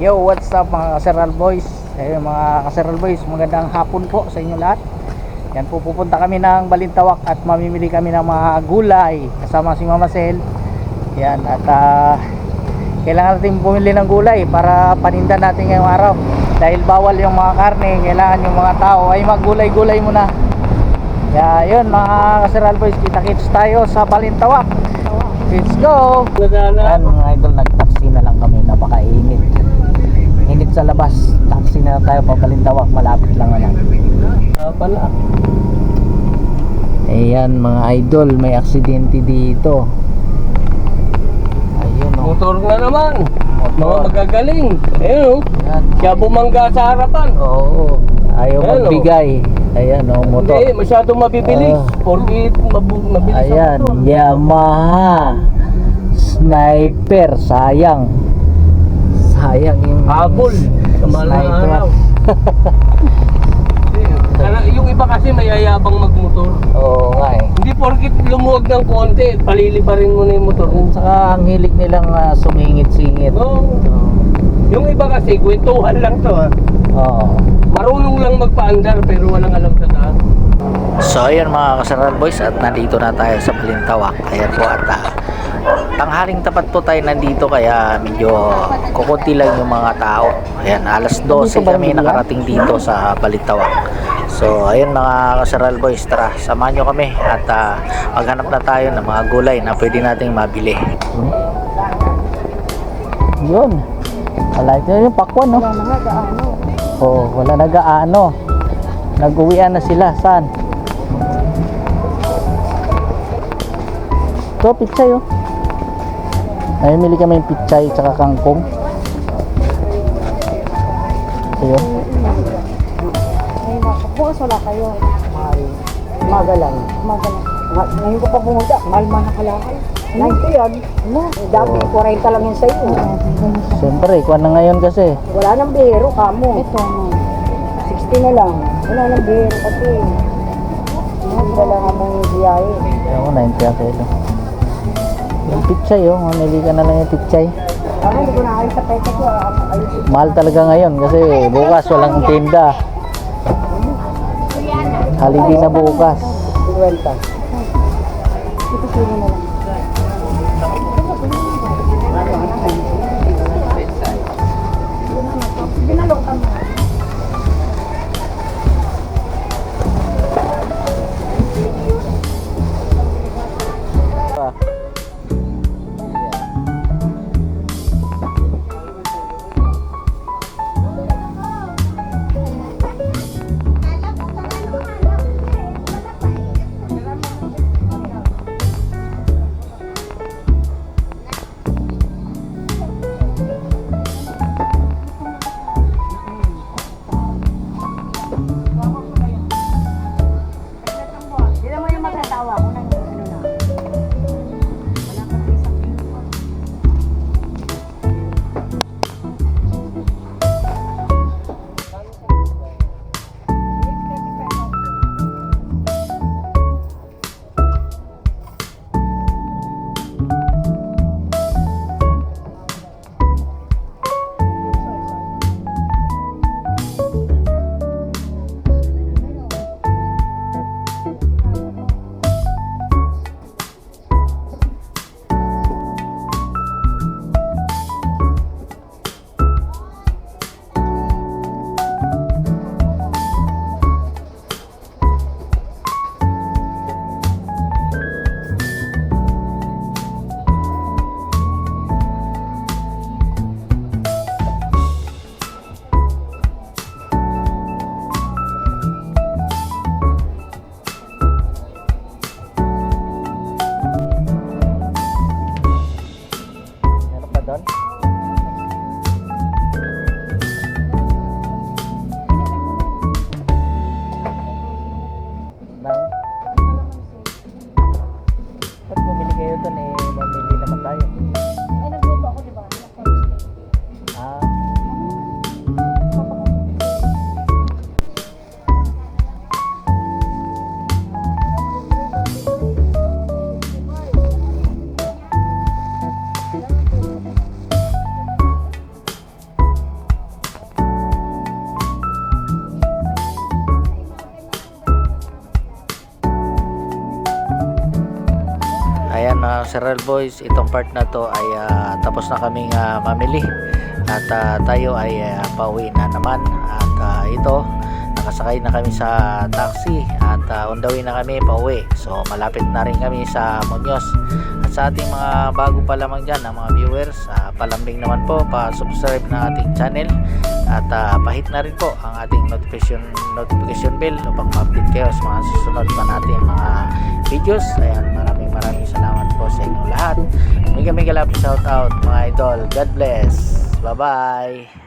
Yo, what's up mga kaseral boys? Ayun mga kaseral boys, magandang hapon po sa inyo lahat. Yan po, pupunta kami ng Balintawak at mamimili kami ng mga gulay kasama si Mama Sel. Yan, at ah, kailangan natin bumili ng gulay para paninda natin ngayong araw. Dahil bawal yung mga karne, kailangan yung mga tao ay maggulay-gulay muna. Kaya yun mga kaseral boys, kita-kits tayo sa Balintawak. Let's go! Yan mga idol, nag-taxi na lang kami, napakainit. Init sa labas, taxi na tayo pabalintawak, malapit lang naman. Ah, pala. Ayan mga idol, may aksidente dito. Ayun oh. Motor na naman. Mga Motor. magagaling. Ayun oh. Yan. Siya bumangga sa harapan. Oo. Ayaw Ayan, oh. magbigay. Ayan oh, motor. Hindi, masyado mabibilis. Ah. Porque mabu- mabilis Ayan. Yamaha. Sniper, sayang. Sayang yung Habol. Sa mahal na araw. Yung iba kasi mayayabang magmotor. Oo nga eh. Hindi porkit lumuwag ng konti, palili pa rin mo na yung motor mo. Saka ang hilig nilang ah, sumingit-singit. Oo. Oo. Yung iba kasi, kwentuhan lang to ha. Oo. Marunong lang magpaandar pero walang alam sa daan. So ayun mga kasaral boys at nandito na tayo sa Balintawak. Ayan tanghaling tapat po tayo nandito kaya medyo kukunti lang yung mga tao. Ayan, alas 12 kami nakarating dito sa Balintawak. So ayun mga kasaral boys, tara samahan nyo kami at ah, maghanap na tayo ng mga gulay na pwede nating mabili. Yun. Wala ito yung pakwan no? Wala nagaano. Oo, wala nagaano. Nag-uwian na sila. Saan? Ito, pichay oh. Namimili kami ng pichay tsaka kangkong. Ayun. Ay, nako. Bukas wala kayo. Umaga lang. Magalang. Nga- Ngayon ko pa pumunta. Mahal man nakalakal. 90 yan. Ano? Dati 40 lang yun sa'yo. Siyempre, kuha na ngayon kasi. Wala nang bihero kamo. Ito, 60 na lang. Wala nang bihero kasi. Hindi na lang among biyahe. Ayun ko, 90 ang kilo. Yung pichay oh, mamili ka na lang yung pichay. Ah. Mahal talaga ngayon kasi bukas walang tinda. Holiday na bukas. 50. Ito sino na lang. Kaseral Boys, itong part na to ay ah, tapos na kaming ah, mamili. At ah, tayo ay ah, pauwi na naman. At ah, ito nakasakay na kami sa taxi at uh, on na kami pauwi. So malapit na rin kami sa Muñoz. At sa ating mga bago pa lamang dyan ng mga viewers uh, palambing naman po pa-subscribe na ating channel. At uh, pahit na rin po ang ating notification notification bell upang ma-update kayo sa mga susunod pa natin mga videos. Ayan maraming maraming salamat mega mega love shout out mga idol. God bless. Bye bye